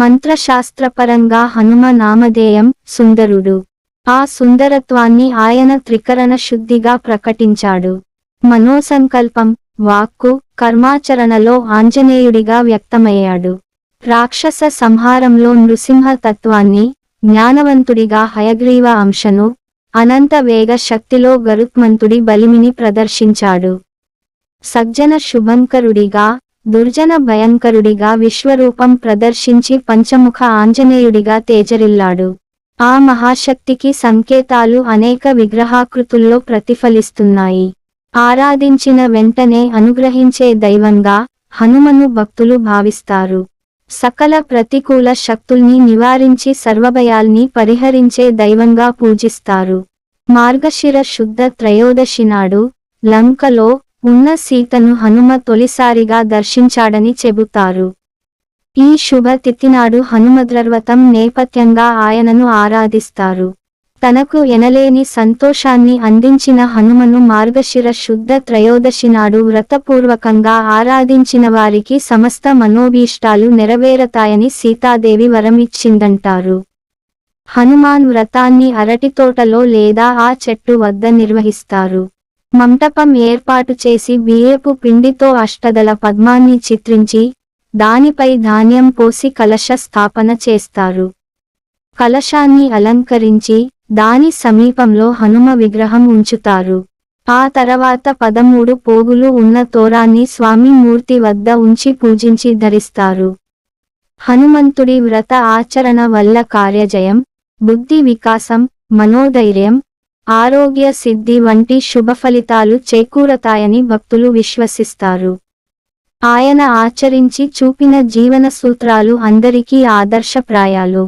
మంత్రశాస్త్రపరంగా హనుమ నామధేయం సుందరుడు. ఆ సుందరత్వాన్ని ఆయన త్రికరణ శుద్ధిగా ప్రకటించాడు. మనోసంకల్పం వాక్కు కర్మాచరణలో ఆంజనేయుడిగా వ్యక్తమయ్యాడు. రాక్షస సంహారంలో నృసింహ తత్వాన్ని జ్ఞానవంతుడిగా హయగ్రీవ అంశను అనంత వేగ శక్తిలో గరుత్మంతుడి బలిమిని ప్రదర్శించాడు. సజ్జన శుభంకరుడిగా దుర్జన భయంకరుడిగా విశ్వరూపం ప్రదర్శించి పంచముఖ ఆంజనేయుడిగా తేజరిల్లాడు. ఆ మహాశక్తికి సంకేతాలు అనేక విగ్రహాకృతుల్లో ప్రతిఫలిస్తున్నాయి. ఆరాధించిన వెంటనే అనుగ్రహించే దైవంగా హనుమను భక్తులు భావిస్తారు. సకల ప్రతికూల శక్తుల్ని నివారించి సర్వభయాల్ని పరిహరించే దైవంగా పూజిస్తారు. మార్గశిర శుద్ధ త్రయోదశి నాడు లంకలో ఉన్న సీతను హనుమ తొలిసారిగా దర్శించాడని చెబుతారు. ఈ శుభ తిథినాడు హనుమద్రర్వతం నేపథ్యంగా ఆయనను ఆరాధిస్తారు. తనకు ఎనలేని సంతోషాన్ని అందించిన హనుమను మార్గశిర శుద్ధ త్రయోదశి నాడు వ్రతపూర్వకంగా ఆరాధించిన వారికి సమస్త మనోభీష్టాలు నెరవేరతాయని సీతాదేవి వరమిచ్చిందంటారు. హనుమాన్ వ్రతాన్ని అరటితోటలో లేదా ఆ చెట్టు వద్ద నిర్వహిస్తారు. మంటపం ఏర్పాటు చేసి బియ్యపు పిండితో అష్టదల పద్మాన్ని చిత్రించి దానిపై ధాన్యం పోసి కలశ స్థాపన చేస్తారు. కలశాన్ని అలంకరించి దాని సమీపంలో హనుమ విగ్రహం ఉంచుతారు. ఆ తర్వాత పదమూడు పోగులు ఉన్న తోరాన్ని స్వామి మూర్తి వద్ద ఉంచి పూజించి ధరిస్తారు. హనుమంతుడి వ్రత ఆచరణ వల్ల కార్యజయం బుద్ధి వికాసం మనోధైర్యం ఆరోగ్య సిద్ధి వంటి శుభ ఫలితాలు చేకూరతాయని భక్తులు విశ్వసిస్తారు. ఆయన ఆచరించి చూపిన జీవన సూత్రాలు అందరికీ ఆదర్శప్రాయాలు.